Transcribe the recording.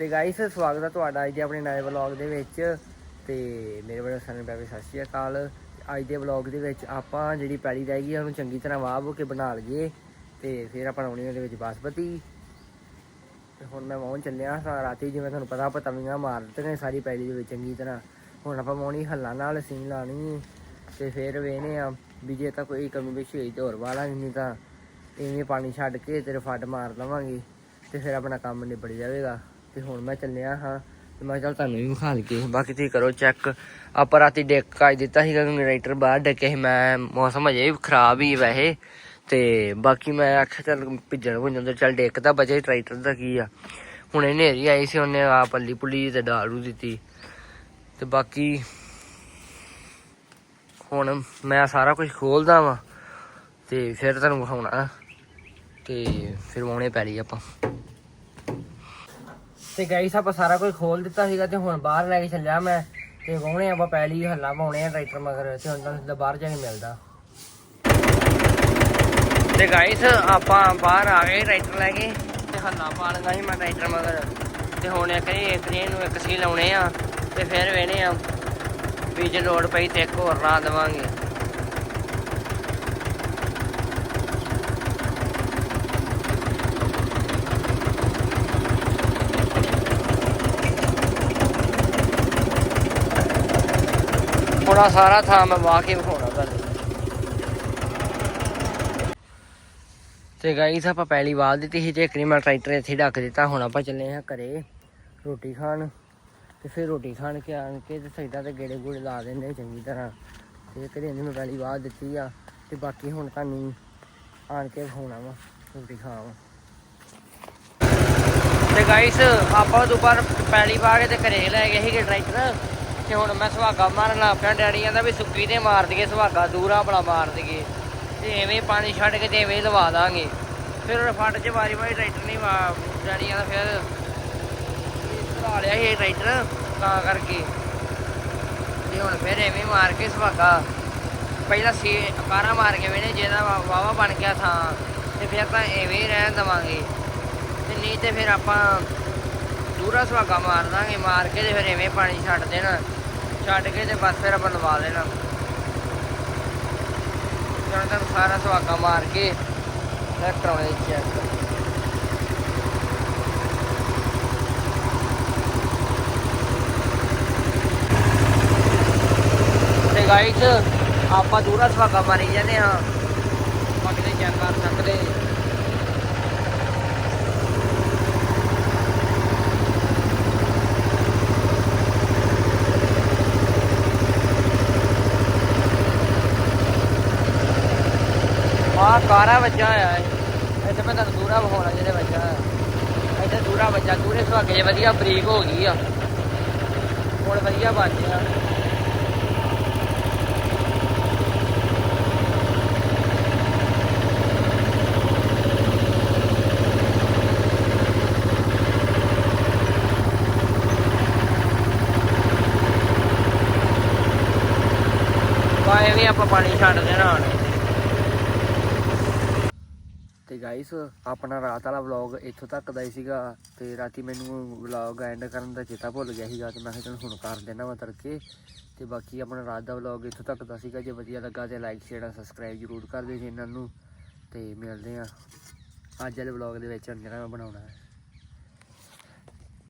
ਤੇ ਗਾਇਸ ਸਵਾਗਤ ਹੈ ਤੁਹਾਡਾ ਅੱਜ ਦੇ ਆਪਣੇ ਨਵੇਂ ਵਲੌਗ ਦੇ ਵਿੱਚ। ਤੇ ਮੇਰੇ ਵੱਲੋਂ ਸਾਰਿਆਂ ਨੂੰ ਪਿਆਰ ਭਰੀ ਸਤਿ ਸ਼੍ਰੀ ਅਕਾਲ। ਅੱਜ ਦੇ ਵਲੌਗ ਦੇ ਵਿੱਚ ਆਪਾਂ ਜਿਹੜੀ ਪੈਲੀ ਰਹਿ ਗਈ ਉਹਨੂੰ ਚੰਗੀ ਤਰ੍ਹਾਂ ਵਾਹ ਕੇ ਬਣਾ ਲਈਏ ਤੇ ਫਿਰ ਆਪਾਂ ਲਾਉਣੀ ਉਹਦੇ ਵਿੱਚ ਬਾਸਪਤੀ ਤੇ ਹੁਣ ਮੈਂ ਵਾਹੁਣ ਚੱਲਿਆ ਸਾਂ ਰਾਤੀ, ਜਿਵੇਂ ਤੁਹਾਨੂੰ ਪਤਾ, ਆਪਾਂ ਤਵੀਆਂ ਮਾਰ ਦਿੱਤੀਆਂ ਸਾਰੀ ਪੈਲੀ ਦੇ ਵਿੱਚ ਚੰਗੀ ਤਰ੍ਹਾਂ। ਹੁਣ ਆਪਾਂ ਵਾਹੁਣੀ ਹੱਲਾ ਨਾਲ ਸੀਨ ਲਾਣੀ ਤੇ ਫਿਰ ਵੇਹਨੇ ਆ ਵੀ ਜੇ ਤਾਂ ਕੋਈ ਕਮੀ ਪੇਸ਼ੀ ਹੋਈ ਤੇ ਹੋਰ ਵਾਲਾਂਗੇ ਨਹੀਂ ਤਾਂ ਇਵੇਂ ਪਾਣੀ ਛੱਡ ਕੇ ਤੇਰੇ ਫੱਟ ਮਾਰ ਲਵਾਂਗੇ ਤੇ ਫਿਰ ਆਪਣਾ ਕੰਮ ਨਿਬੜ ਜਾਵੇਗਾ। ਤੇ ਹੁਣ ਮੈਂ ਚੱਲਿਆ ਹਾਂ ਤੇ ਮੈਂ ਚੱਲ ਤੁਹਾਨੂੰ ਵੀ ਵਿਖਾ ਲਈਏ। ਬਾਕੀ ਤੁਸੀਂ ਕਰੋ ਚੈੱਕ ਆਪਾਂ ਰਾਤੀ ਡੇਕ ਕੱਜ ਦਿੱਤਾ ਸੀਗਾ ਜਨਰੇਟਰ ਬਾਹਰ ਡੱਕੇ ਸੀ ਮੈਂ, ਮੌਸਮ ਅਜੇ ਵੀ ਖਰਾਬ ਹੀ ਵੈਸੇ। ਤੇ ਬਾਕੀ ਮੈਂ ਆਖਿਆ ਚੱਲ ਭਿੱਜਣ ਭੁੰਜਣ ਤੇ ਚੱਲ ਡੇਕ ਤਾਂ ਬਚੇ ਟਰੈਕਟਰ ਦਾ ਕੀ ਆ। ਹੁਣ ਇਹ ਹਨੇਰੀ ਆਈ ਸੀ, ਉਹਨੇ ਆ ਪੱਲੀ ਪੁੱਲੀ ਤੇ ਡਾਲੂ ਦਿੱਤੀ। ਤੇ ਬਾਕੀ ਹੁਣ ਮੈਂ ਸਾਰਾ ਕੁਝ ਖੋਲਦਾ ਵਾਂ ਤੇ ਫਿਰ ਤੁਹਾਨੂੰ ਵਿਖਾਉਣਾ। ਤੇ ਫਿਰ ਵਾਉਣੇ ਪੈਲੀ ਆਪਾਂ। ਤੇ ਗਾਈਸ ਆਪਾਂ ਸਾਰਾ ਕੁਝ ਖੋਲ ਦਿੱਤਾ ਸੀਗਾ ਤੇ ਹੁਣ ਬਾਹਰ ਲੈ ਕੇ ਚੱਲਿਆ ਮੈਂ। ਤੇ ਵਾਉਣੇ ਆਪਾਂ ਪੈਲੀ ਹੱਲਾ ਪਾਉਣੇ ਆ ਟਰੈਕਟਰ ਮਗਰ ਤੇ ਹੁਣ ਤੁਹਾਨੂੰ ਸਿੱਧਾ ਬਾਹਰ ਜਾ ਕੇ ਮਿਲਦਾ। ਤੇ ਗਾਈਸ ਆਪਾਂ ਬਾਹਰ ਆ ਗਏ ਟਰੈਕਟਰ ਲੈ ਕੇ। ਤੇ ਹੱਲਾ ਪਾ ਲੈਂਦਾ ਸੀ ਮੈਂ ਟਰੈਕਟਰ ਮਗਰ। ਤੇ ਹੁਣ ਇੱਕ ਨਹੀਂ ਇੱਕ ਨੇ ਨੂੰ ਇੱਕ ਸੀ ਲਾਉਣੇ ਆ। ਤੇ ਫਿਰ ਵੇਨੇ ਆ। ਵੀ ਜੇ ਲੋੜ ਪਈ ਤੇ ਇੱਕ ਹੋਰ ਲਾ ਦੇਵਾਂਗੇ। ਥੋੜਾ ਸਾਰਾ ਥਾਂ ਮੈਂ ਵਾਹ ਕੇ ਵਿਖਾਉਣਾ ਤੁਹਾਨੂੰ। ਤੇ ਗਾਈਸ ਆਪਾਂ ਪਹਿਲੀ ਵਾਰ ਦਿੱਤੀ ਸੀ ਤੇ ਮੈਂ ਟਰੈਕਟਰ ਇੱਥੇ ਢੱਕ ਦਿੱਤਾ। ਹੁਣ ਆਪਾਂ ਚੱਲੇ ਹਾਂ ਘਰੇ ਰੋਟੀ ਖਾਣ। ਤੇ ਫਿਰ ਰੋਟੀ ਖਾਣ ਕੇ ਆਣ ਕੇ ਤੇ ਸਾਈਡਾਂ ਤੇ ਗੇੜੇ ਗੂੜੇ ਲਾ ਦਿੰਦੇ ਚੰਗੀ ਤਰ੍ਹਾਂ। ਤੇ ਘਰੇ ਨੇ ਮੈਂ ਪਹਿਲੀ ਵਾਰ ਦਿੱਤੀ ਆ ਤੇ ਬਾਕੀ ਹੁਣ ਤੁਹਾਨੂੰ ਆਣ ਕੇ ਵਿਖਾਉਣਾ ਵਾ, ਰੋਟੀ ਖਾਵਾਂ ਤੇ ਗਾਈਸ ਆਪਾਂ ਦੁਪਹਿਰ ਪਹਿਲੀ ਵਾਰ ਤੇ ਘਰੇ ਲੈ ਗਏ ਸੀਗੇ ਟਰੈਕਟਰ। ਤੇ ਹੁਣ ਮੈਂ ਸੁਹਾਗਾ ਮਾਰਨ ਲੱਗ ਪਿਆ, ਡੈਡੀ ਕਹਿੰਦਾ ਵੀ ਸੁੱਕੀ ਤੇ ਮਾਰ ਦਈਏ, ਸੁਹਾਗਾ ਦੂਰਾ ਬੜਾ ਮਾਰ ਦਈਏ। ਤੇ ਐਵੇਂ ਪਾਣੀ ਛੱਡ ਕੇ ਤੇ ਐਵੇਂ ਲਵਾ ਦਾਂਗੇ। ਫਿਰ ਉਹ ਫੱਟ 'ਚ ਵਾਰੀ ਵਾਰੀ ਟਰੈਕਟਰ ਨਹੀਂ ਵਾ, ਡੈਡੀ ਕਹਿੰਦਾ ਫਿਰ ਲਾ ਲਿਆ ਸੀ ਇਹ ਟਰੈਕਟਰ ਤਾਂ ਕਰਕੇ। ਤੇ ਹੁਣ ਫਿਰ ਐਵੇਂ ਮਾਰ ਕੇ ਸੁਹਾਗਾ। ਪਹਿਲਾਂ ਸੀ ਕਾਰਾ ਮਾਰ ਕੇ ਵੇਨੇ ਜਿਹਦਾ ਵਾਵਾ ਬਣ ਗਿਆ ਥਾਂ, ਤੇ ਫਿਰ ਤਾਂ ਐਵੇਂ ਹੀ ਰਹਿਣ ਦਵਾਂਗੇ। ਤੇ ਨਹੀਂ ਤੇ ਫਿਰ ਆਪਾਂ ਦੂਰਾ ਸੁਹਾਗਾ ਮਾਰ ਦਾਂਗੇ, ਮਾਰ ਕੇ ਤੇ ਫਿਰ ਐਵੇਂ ਪਾਣੀ ਛੱਡ ਦੇਣਾ। ਛੱਡ ਕੇ ਤੇ ਬਸ ਫਿਰ ਆਪਾਂ ਲਵਾ ਦੇਣਾ ਜਦੋਂ ਤੱਕ ਸਾਰਾ ਸੁਹਾਗਾ ਮਾਰ ਕੇ ਫਿਰ ਕਰਾਉਣੇ ਚੈੱਕ ਗਾਈਸ ਆਪਾਂ ਦੂਰਾ ਸੁਹਾਗਾ ਮਾਰੀ ਜਾਂਦੇ ਹਾਂ। ਪੱਕਦੇ ਚੈੱਕ ਕਰ ਸਕਦੇ। ਆਹ ਕਾਰਾ ਵੱਜਾ ਹੋਇਆ ਹੈ ਇੱਥੇ ਮੈਂ ਤੁਹਾਨੂੰ ਦੂਰਾ ਵਿਖਾਉਣਾ ਜਿਹੜੇ ਵੱਜਾ ਹੋਇਆ। ਇੱਥੇ ਦੂਰਾ ਵੱਜਾ, ਦੂਰੇ ਸੁਹਾਗੇ ਜੇ ਵਧੀਆ ਬਰੀਕ ਹੋ ਗਈ ਆ। ਹੁਣ ਵਧੀਆ ਬਣ ਗਿਆ। ਬਾਏ ਵੀ ਆਪਾਂ ਪਾਣੀ ਛੱਡ ਦੇਣਾ ਹੁਣ ਤੇ ਗਾਇਸ ਆਪਣਾ ਰਾਤ ਵਾਲਾ ਵਲੌਗ ਇੱਥੋਂ ਤੱਕ ਦਾ ਹੀ ਸੀਗਾ ਤੇ ਰਾਤੀ ਮੈਨੂੰ ਵਲੌਗ ਐਂਡ ਕਰਨ ਦਾ ਚੇਤਾ ਭੁੱਲ ਗਿਆ ਸੀਗਾ ਤੇ ਮੈਂ ਕਿਹਾ ਚਲ ਹੁਣ ਕਰ ਦੇਣਾ ਵਾ ਤੜਕੇ ਤੇ ਬਾਕੀ ਆਪਣਾ ਰਾਤ ਦਾ ਵਲੌਗ ਇੱਥੋਂ ਤੱਕ ਦਾ ਸੀਗਾ। ਜੇ ਵਧੀਆ ਲੱਗਾ ਤੇ ਲਾਈਕ ਸ਼ੇਅਰ ਸਬਸਕ੍ਰਾਈਬ ਜਰੂਰ ਕਰ ਦਿਓ ਚੈਨਲ ਨੂੰ ਤੇ ਮਿਲਦੇ ਆ ਅੱਜ ਵਾਲੇ ਵਲੌਗ ਦੇ ਵਿੱਚ ਹੁਣ ਜਿਹੜਾ ਮੈਂ ਬਣਾਉਣਾ ਹੈ।